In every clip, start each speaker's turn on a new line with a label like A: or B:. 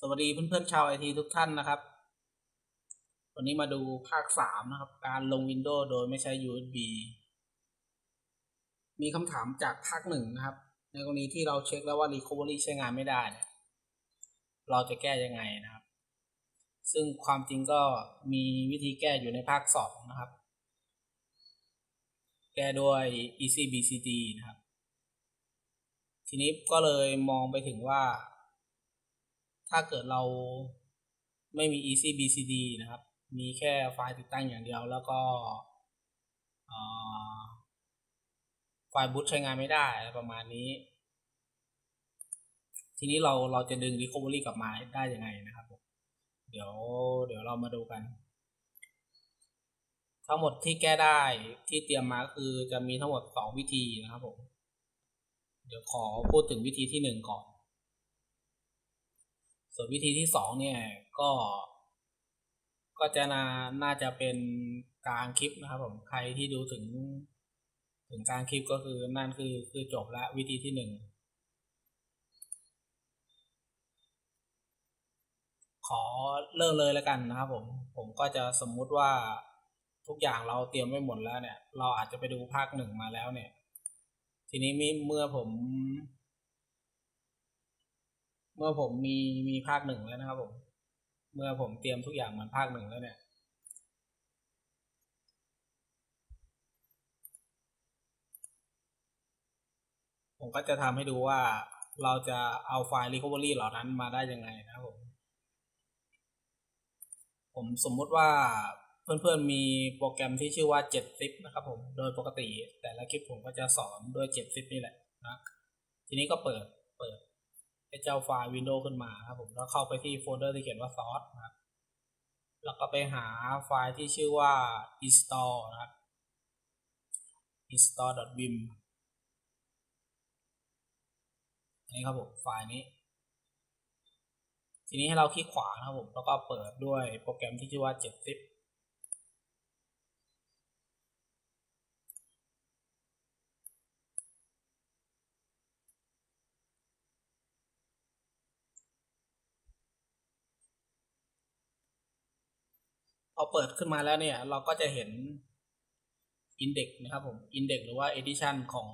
A: สวัสดีเพื่อนๆชาวไอทีทุกท่านนะครับ วันนี้มาดูภาคสามนะครับ การลง Windows โดยไม่ใช้ USB มีคำถามจากภาคหนึ่งนะครับ ในกรณีที่เราเช็คแล้วว่า Recovery ใช้งานไม่ได้เนี่ยเราจะแก้ยังไงนะครับ ซึ่งความจริงก็มีวิธีแก้อยู่ในภาคสองนะครับ แก้ด้วย ECBCD นะครับ ทีนี้ก็เลยมองไปถึงว่า ถ้าเกิดเราไม่มี ECBCD นะครับ มีแค่ไฟล์ติดตั้งอย่างเดียว แล้วก็ไฟล์บูตใช้งานไม่ได้ประมาณนี้ ทีนี้เราเราจะดึง Recovery กลับมาได้ยังไงนะครับเดี๋ยวเดี๋ยวเรามาดูกัน ทั้งหมดที่แก้ได้ที่เตรียมมาคือจะมีทั้งหมดสองวิธีนะครับผมเดี๋ยวขอพูดถึงวิธีที่หนึ่งก่อน ส่วนวิธีที่สองเนี่ยก็ ก็จะนาน่าจะเป็นกลางคลิปนะครับผมใครที่ดูถึง ถึงกลางคลิปก็คือนั่นคือคือจบแล้ววิธีที่หนึ่งขอเริ่มเลยแล้วกันนะครับผม ผมก็จะสมมุติว่าทุกอย่างเราเตรียมไว้หมดแล้วเนี่ย เราอาจจะไปดูภาคหนึ่งมาแล้วเนี่ย ทีนี้มเมื่อผม เมื่อผมมีมีภาคหนึ่งแล้วนะครับผม เมื่อผมเตรียมทุกอย่างเหมือนภาคหนึ่งแล้วเนี่ย ผมก็จะทำให้ดูว่าเราจะเอาไฟล์ recovery เหล่านั้นมาได้ยังไงนะครับผม ผมสมมุติว่าเพื่อนๆมีโปรแกรมที่ชื่อว่า7 zip นะครับผม โดยปกติแต่ละคลิปผมก็จะสอนด้วย7 zip นี่แหละนะ ทีนี้ก็เปิดเปิด ไอ้เจ้าไฟล์ Windows ขึ้นมาครับผมแล้วเข้าไปที่โฟลเดอร์ที่เขียนว่า source นะครับแล้วก็ไปหาไฟล์ที่ชื่อว่า install นะครับ install.vim อันนี้ครับผมไฟล์นี้ ทีนี้ให้เราคลิกขวานะครับผมแล้วก็เปิดด้วยโปรแกรมที่ชื่อว่า 7zip เปิดขึ้นมาแล้วเนี่ย เราก็จะเห็น index นะครับผม index หรือว่า edition ของ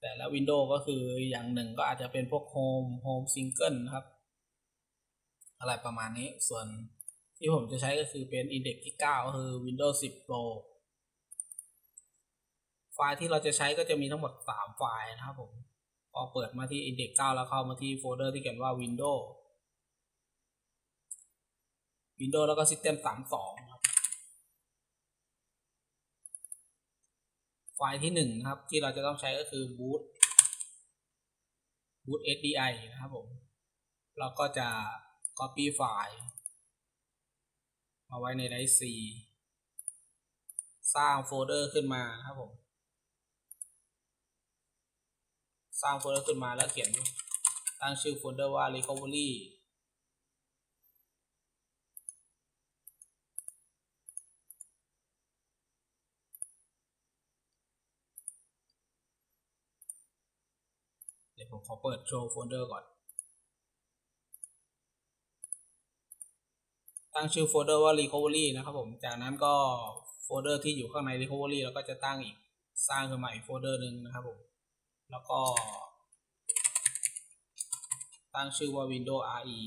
A: แต่ละ Windows ก็คืออย่างหนึ่งก็อาจจะเป็นพวก home home single นะครับ อะไรประมาณนี้ส่วนที่ผมจะใช้ก็คือเป็น index ที่ 9 ก็คือ Windows 10 Pro ไฟล์ที่เราจะใช้ก็จะมีทั้งหมด 3 ไฟล์นะครับผม พอเปิดมาที่ index 9 แล้วเข้ามาที่โฟลเดอร์ที่เขียนว่า Windows Windows แล้วก็ System 32ครับไฟล์ที่หนึ่งนะครับ ที่เราจะต้องใช้ก็คือ boot boot SDI นะครับผม เราก็จะ copy ไฟล์มาไว้ใน drive C สร้างโฟลเดอร์ขึ้นมาครับผม สร้างโฟลเดอร์ขึ้นมาแล้วเขียนตั้งชื่อโฟลเดอร์ว่า recovery เดี๋ยวผมขอเปิดโชว์โฟลเดอร์ก่อน ตั้งชื่อโฟลเดอร์ว่า recovery นะครับผม จากนั้นก็โฟลเดอร์ที่อยู่ข้างใน recovery เราก็จะตั้งอีกสร้างขึ้นมาอีกโฟลเดอร์หนึ่งนะครับผม แล้วก็ ตั้งชื่อว่า windows re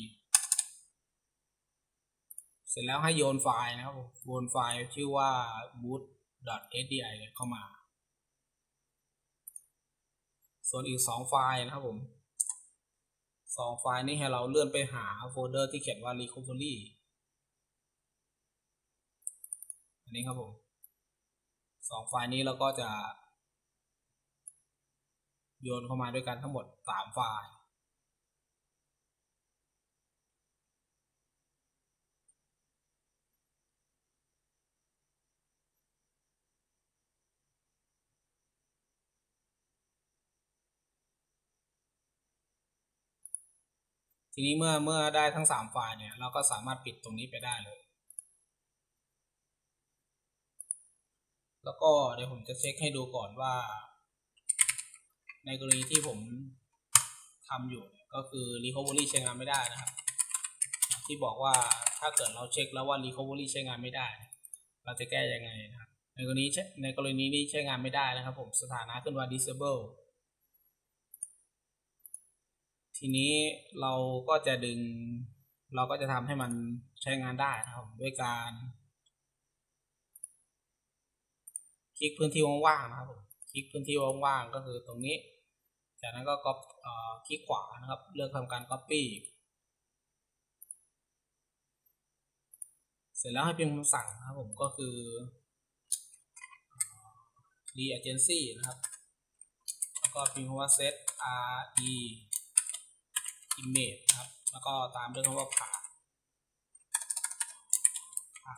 A: เสร็จแล้วให้โยนไฟล์นะครับผม โยนไฟล์ชื่อว่า boot.sdi เข้ามา ส่วนอีกสองไฟล์นะครับผมสองไฟล์นี้ให้เราเลื่อนไปหาโฟลเดอร์ที่เขียนว่า recovery อันนี้ครับผมสองไฟล์นี้เราก็จะ โยนเข้ามาด้วยกันทั้งหมดสามไฟล์ ทีนี้เมื่อเมื่อได้ทั้งสามไฟล์เนี่ย เราก็สามารถปิดตรงนี้ไปได้เลย แล้วก็เดี๋ยวผมจะเช็คให้ดูก่อนว่า ในกรณีที่ผมทำอยู่ก็คือ recovery ใช้งานไม่ได้นะครับ ที่บอกว่าถ้าเกิดเราเช็คแล้วว่า recovery ใช้งานไม่ได้ เราจะแก้ยังไงนะครับในกรณีใช้ในกรณีนี้ใช้งานไม่ได้นะครับผมสถานะขึ้นว่า disable ทีนี้เราก็จะดึง เราก็จะทำให้มันใช้งานได้นะครับด้วยการ คลิกพื้นที่ว่างๆนะครับผมคลิกพื้นที่ว่างๆก็คือตรงนี้ จากนั้นก็ก๊อปคลิกขวานะครับ เลือกทำการ copy เสร็จแล้วให้พิมพ์คำสั่งนะครับผมก็คือ reagency นะครับ แล้วก็พิมพ์ว่า set r e image นะครับ แล้วก็ตามด้วยคำว่าผ่าผ่า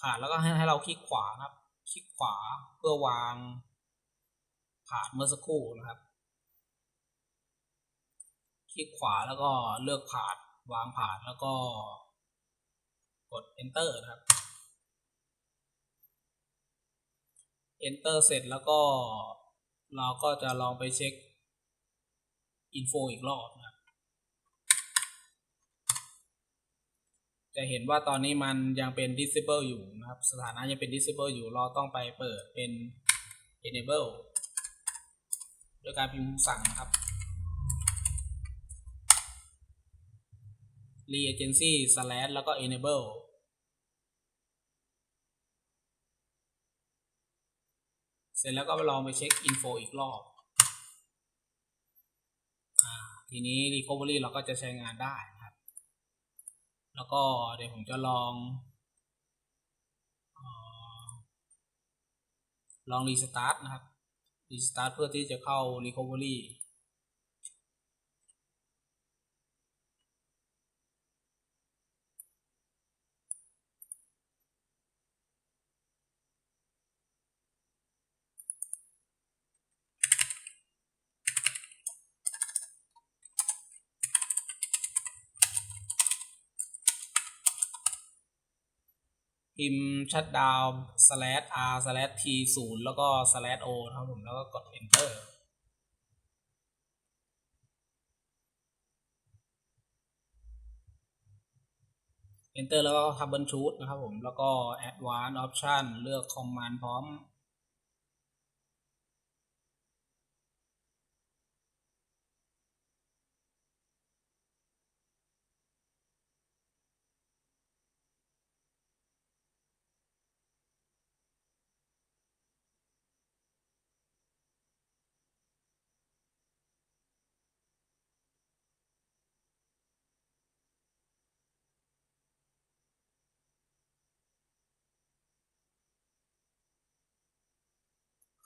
A: ผ่าแล้วก็ให้ให้เราคลิกขวานะครับ คลิกขวาเพื่อวางผ่านเมื่อสักครู่นะครับ คลิกขวาแล้วก็เลือกผ่านวางผ่านแล้วก็กด enter นะครับ enter เสร็จแล้วก็เราก็จะลองไปเช็ค info อีกรอบนะครับ จะเห็นว่าตอนนี้มันยังเป็น disable อยู่นะครับ สถานะยังเป็น disable อยู่ เราต้องไปเปิดเป็น enable ด้วยการพิมพ์สั่งนะครับ reagency slash แล้วก็ enable เสร็จแล้วก็ไปลองไปเช็ค info อีกรอบ ทีนี้ recovery เราก็จะใช้งานได้นะครับ แล้วก็เดี๋ยวผมจะลองลองรีสตาร์ทนะครับรีสตาร์ทเพื่อที่จะเข้า recovery พิมพ์ชัดดาวสแลช r สแลช t ศูนย์แล้วก็สแลช o นะครับผมแล้วก็กด enter เอนเตอร์แล้วก็ทับเบิลชูตนะครับผม แล้วก็ advanced option เลือก command พร้อม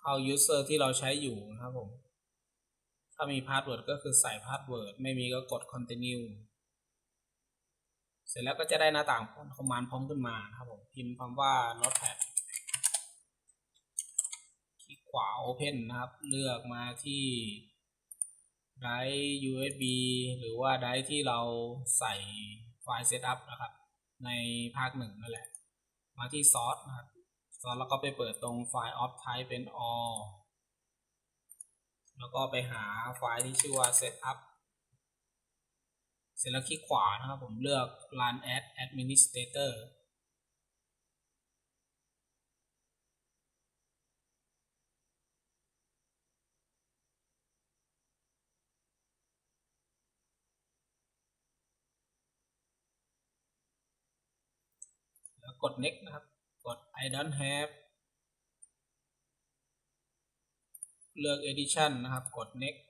A: เข้า user ที่เราใช้อยู่นะครับผม ถ้ามีพาสเวิร์ดก็คือใส่พาสเวิร์ดไม่มีก็กด continue เสร็จแล้วก็จะได้หน้าต่างคอมมานด์พร้อมขึ้นมาครับผม พิมพ์คำว่า notepad คลิกขวา open นะครับ เลือกมาที่ drive USB หรือว่า drive ที่เราใส่ไฟล์ setup นะครับ ในภาคหนึ่งนั่นแหละ มาที่ source นะครับ แล้วก็ไปเปิดตรงไฟล์ of type เป็น all แล้วก็ไปหาไฟล์ที่ชื่อว่า setup เสร็จแล้วคลิกขวานะครับผมเลือก run as administrator แล้วกด next นะครับ I don't have เลือก edition นะครับ กด next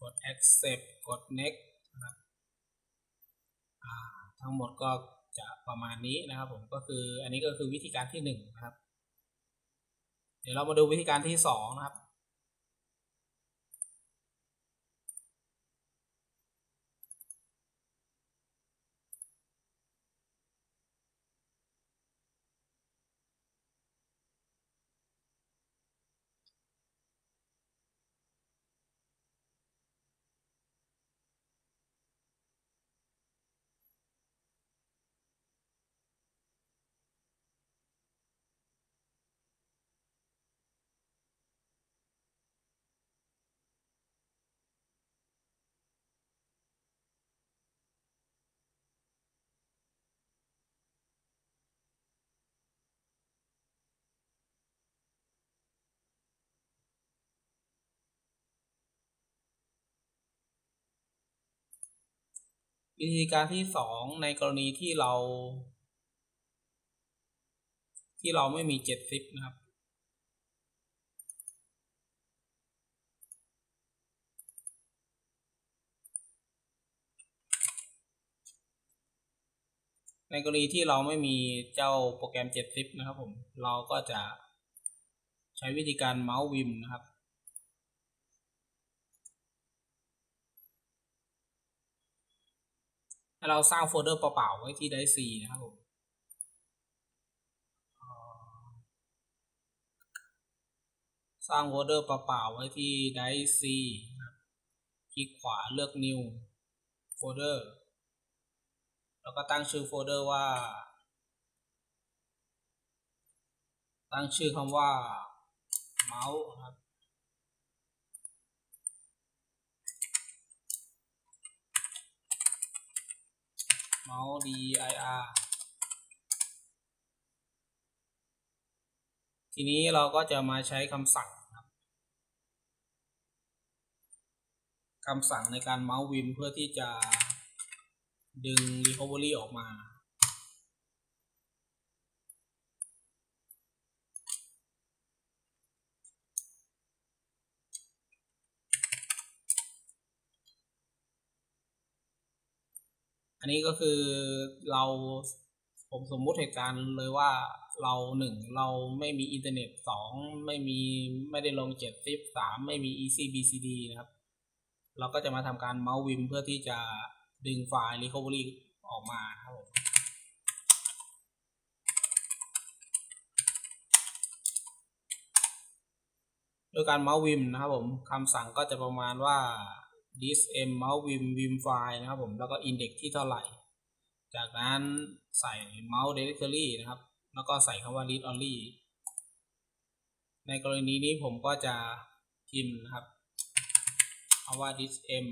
A: กด accept กด next นะครับทั้งหมดก็จะประมาณนี้นะครับผมก็คืออันนี้ก็คือวิธีการที่หนึ่งนะครับ เดี๋ยวเรามาดูวิธีการที่สองนะครับ วิธีการที่สองในกรณีที่เรา ที่เราไม่มีเจ็ดซิปนะครับ ในกรณีที่เราไม่มีเจ้าโปรแกรม7 zip นะครับผม เราก็จะใช้วิธีการเมาส์วิมนะครับ ให้เราสร้างโฟลเดอร์เปล่าๆไว้ที่ Drive C นะครับผมสร้างโฟลเดอร์เปล่าๆไว้ที่ Drive C นะครับคลิกขวาเลือก New Folder แล้วก็ตั้งชื่อโฟลเดอร์ว่า ตั้งชื่อคำว่าเมาส์นะครับ เมาส์ dir ทีนี้เราก็จะมาใช้คำสั่งครับคำสั่งในการเมาส์วิมเพื่อที่จะดึง recovery ออกมา นนี้ก็คือเราผมสมมุติเหตุการณ์เลยว่าเราหนึ่งเราไม่มีอินเทอร์เน็ตสองไม่มีไม่ได้ลงเจ็ดซิปสามไม่มี ECBCD นะครับ เราก็จะมาทำการเมาส์วิมเพื่อที่จะดึงไฟล์ recovery ออกมาครับผมโดยการเมาส์วิมนะครับผมคำสั่งก็จะประมาณว่า this m mouse vim vim file นะครับผมแล้วก็ index ที่เท่าไหร่ จากนั้นใส่ mouse directory นะครับ แล้วก็ใส่คำว่า read only ในกรณีนี้ผมก็จะพิมพ์นะครับคำว่า this m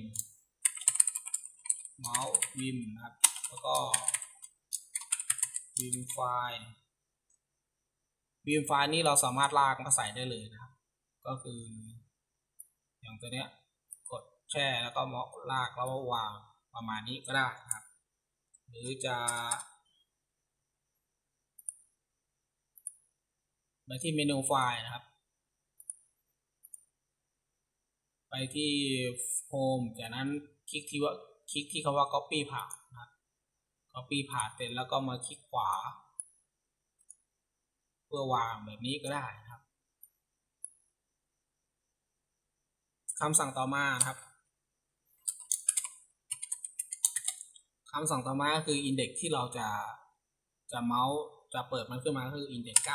A: mouse vim นะครับ แล้วก็ vim file vim file นี้เราสามารถลากมาใส่ได้เลยนะครับ ก็คือ อย่างตัวเนี้ย แช่แล้วก็มอกลากแล้ววางประมาณนี้ก็ได้นะครับ หรือจะไปที่เมนูไฟล์นะครับ ไปที่ Home จากนั้นคลิกที่ว่าคลิกที่คำว่า Copy ผ่านนะครับ Copy ผ่านเสร็จแล้วก็มาคลิกขวา เพื่อวางแบบนี้ก็ได้นะครับคำสั่งต่อมานะครับ คำสั่งต่อมาก็คือ index ที่เราจะจะเมาส์จะเปิดมันขึ้นมาคือ index 9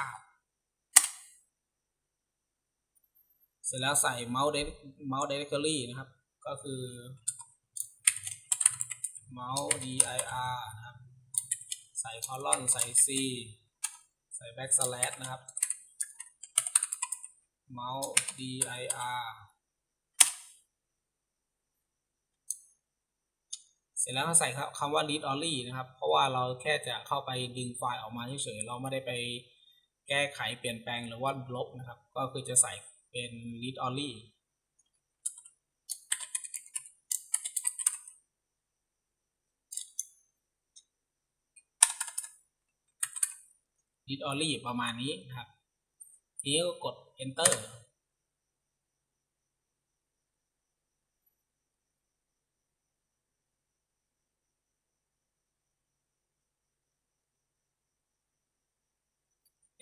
A: เสร็จแล้วใส่เมาส์เมาส์ directory นะครับ ก็คือเมาส์ dir นะครับ ใส่ colon ใส่ c ใส่ backslash นะครับเมาส์ dir เสร็จแล้วก็ใส่คำว่า read only นะครับ เพราะว่าเราแค่จะเข้าไปดึงไฟล์ออกมาเฉยๆ เราไม่ได้ไปแก้ไขเปลี่ยนแปลงหรือว่าลบนะครับ ก็คือจะใส่เป็น read only รีดออลี่ประมาณนี้นะครับ ทีนี้ก็กด enter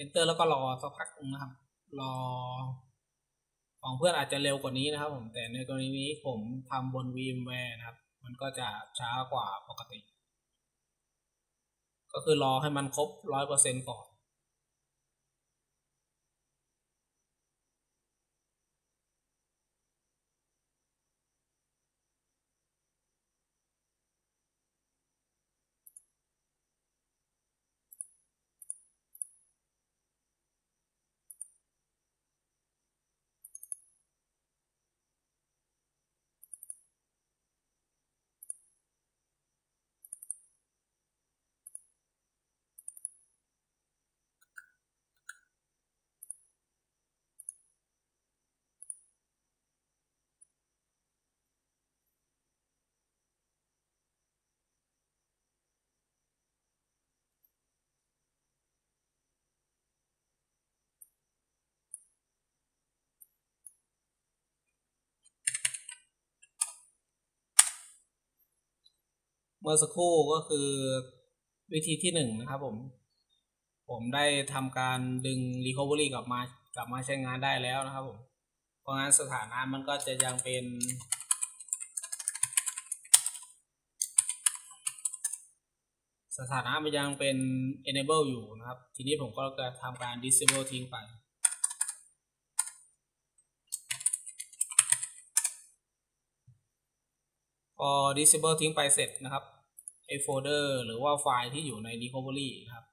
A: enter แล้วก็รอสักพักนึงนะครับ รอ ของเพื่อนอาจจะเร็วกว่านี้นะครับ ผมแต่ในกรณีนี้ผมทำบน VMware นะครับ มันก็จะช้ากว่าปกติ ก็คือรอให้มันครบร้อยเปอร์เซ็นก่อน มื่อสักครู่ก็คือวิธีที่หนึ่งนะครับผม ผมได้ทำการดึง Recovery กลับมากลับมาใช้งานได้แล้วนะครับผม เพราะงั้นสถานะมันก็จะยังเป็น สถานะมันยังเป็น enable อยู่นะครับ ทีนี้ผมก็จะทำการ disable ทิ้งไปพอ disable ทิ้งไปเสร็จนะครับ ไอโฟลเดอร์หรือว่าไฟล์ที่อยู่ใน recovery ครับ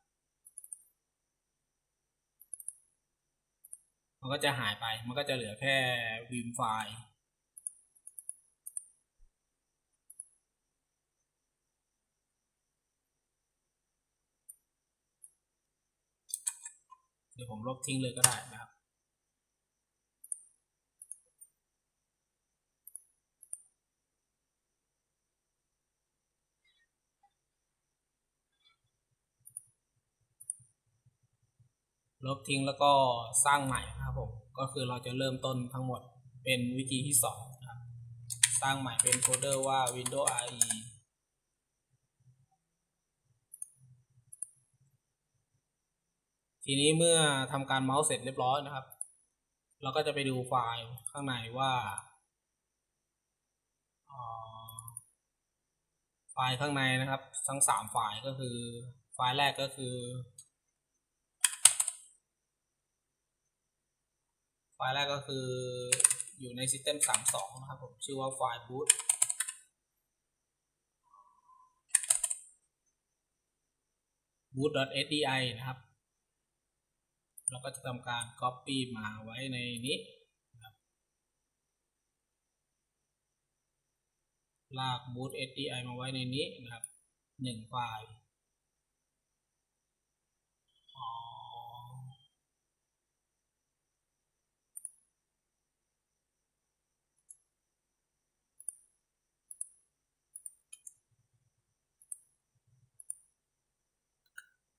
A: มันก็จะหายไป มันก็จะเหลือแค่ vim ไฟล์เดี๋ยวผมลบทิ้งเลยก็ได้นะครับ ลบทิ้งแล้วก็สร้างใหม่นะครับผมก็คือเราจะเริ่มต้นทั้งหมดเป็นวิธีที่สองนะครับสร้างใหม่เป็นโฟลเดอร์ว่า Windows RE ทีนี้เมื่อทำการเมาส์เสร็จเรียบร้อยนะครับ เราก็จะไปดูไฟล์ข้างในว่าอ่าไฟล์ข้างในนะครับ ทั้งสามไฟล์ก็คือไฟล์แรกก็คือ ไฟ ล์แรกก็คืออยู่ใน System 32 นะครับผม ชื่อว่าไฟล์ boot boot.sdi นะครับ เราก็จะทำการ copy มาไว้ในนี้นะครับลาก boot sdi มาไว้ในนี้นะครับหนึ่งไฟล์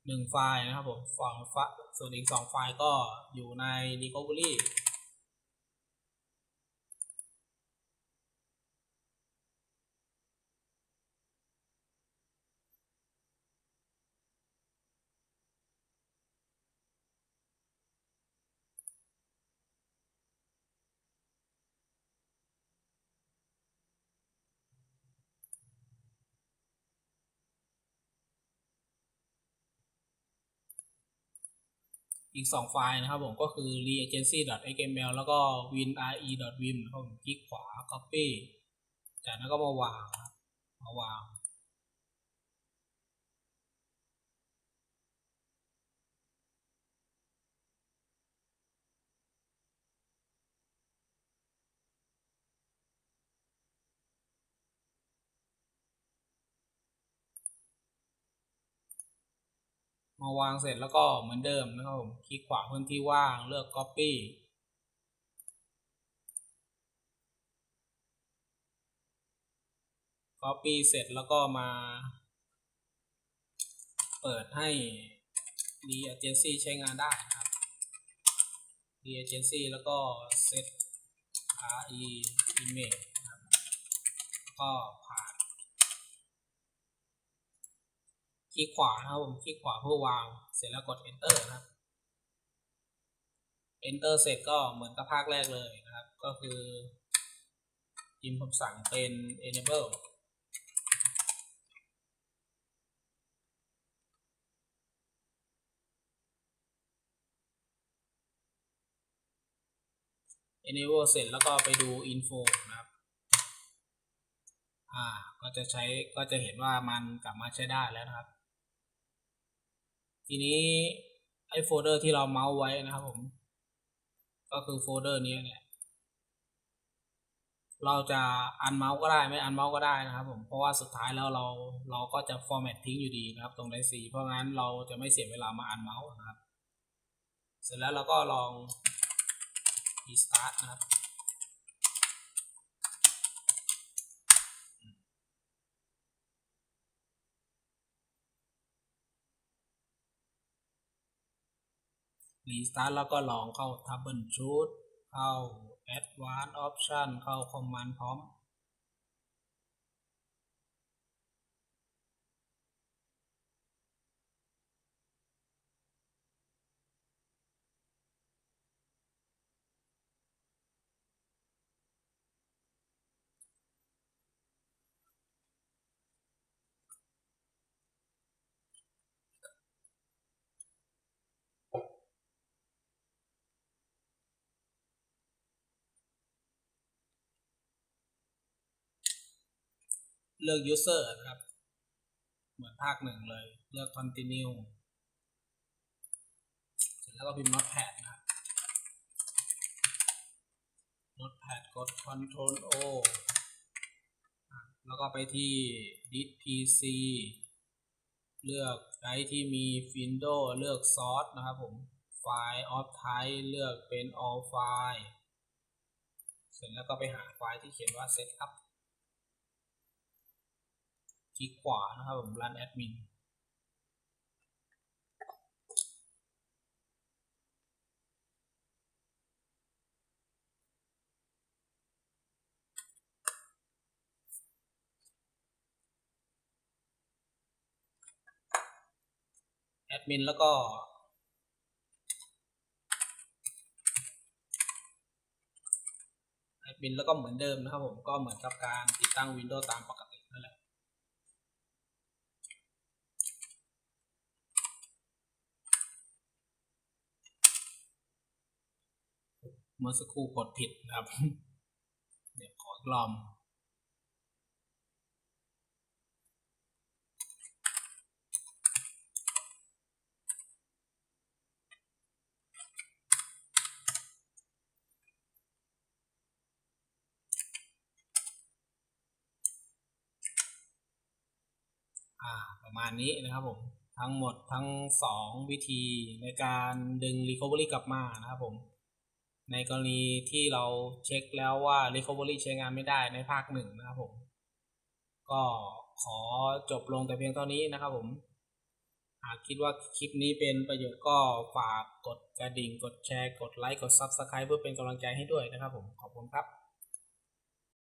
A: หนึ่งไฟล์นะครับผมฝั่งฟส่วนอีกสองไฟล์ก็อยู่ใน recovery อีกสองไฟล์นะครับผมก็คือ reagency.xml แล้วก็ winre.vim นะครับผมคลิกขวา copy จากนั้นก็มาวางมาวาง มาวางเสร็จแล้วก็เหมือนเดิมนะครับผมคลิกขวาพื้นที่ว่างเลือก copy copy เสร็จแล้วก็มา เปิดให้ reagency ใช้งานได้ครับ reagency แล้วก็ set re image ครับก็ผ่าน คลิกขวานะครับผมคลิกขวาเพื่อวาง เสร็จแล้วกด enter นะครับ enter เสร็จก็เหมือนกับภาคแรกเลยนะครับ ก็คือพิมพ์คำสั่งเป็น enable enable เสร็จแล้วก็ไปดู info นะครับ อ่า ก็จะใช้ ก็จะเห็นว่ามันกลับมาใช้ได้แล้วนะครับ ทีนี้ไอ้โฟลเดอร์ที่เราเมาส์ไว้นะครับผม ก็คือโฟลเดอร์นี้เนี่ย เราจะอันเมาส์ก็ได้ไม่อันเมาส์ก็ได้นะครับ ผม เพราะว่าสุดท้ายแล้วเราเราก็จะฟอร์แมตทิ้งอยู่ดีนะครับ ตรงไดซีเพราะงั้นเราจะไม่เสียเวลามาอันเมาส์นะครับ เสร็จแล้วเราก็ลอง restart นะครับ รีสตาร์ทแล้วก็ลองเข้า Troubleshoot เข้า Advanced Option เข้า Command Prompt เลือก user นะครับ เหมือนภาคหนึ่งเลย เลือก continue เสร็จแล้วก็พิมพ์ notepad นะครับ notepad กด control o แล้วก็ไปที่ disk pc เลือกไดร์ที่มี Windows เลือก source นะครับผม file of type เลือกเป็น all file เสร็จแล้วก็ไปหาไฟล์ที่เขียนว่า setup คลิกขวานะครับผม run admin แอดมินแล้วก็แอดมินแล้วก็เหมือนเดิมนะครับผมก็เหมือนกับการติดตั้ง Windows ตามปกตินั่นแหละ เมื่อสักครู่กดผิดนะครับ เดี๋ยวขออกรอบอ่าประมาณนี้นะครับผม ทั้งหมดทั้งสองวิธีในการดึง Recovery กลับมานะครับผม ในกรณีที่เราเช็คแล้วว่า Recovery ใช้งานไม่ได้ในภาคหนึ่งนะครับผม ก็ขอจบลงแต่เพียงเท่านี้นะครับผม หากคิดว่าคลิปนี้เป็นประโยชน์ก็ฝากกดกระดิ่ง กดแชร์ กดไลค์ กด Subscribe เพื่อเป็นกำลังใจให้ด้วยนะครับผม ขอบคุณครับ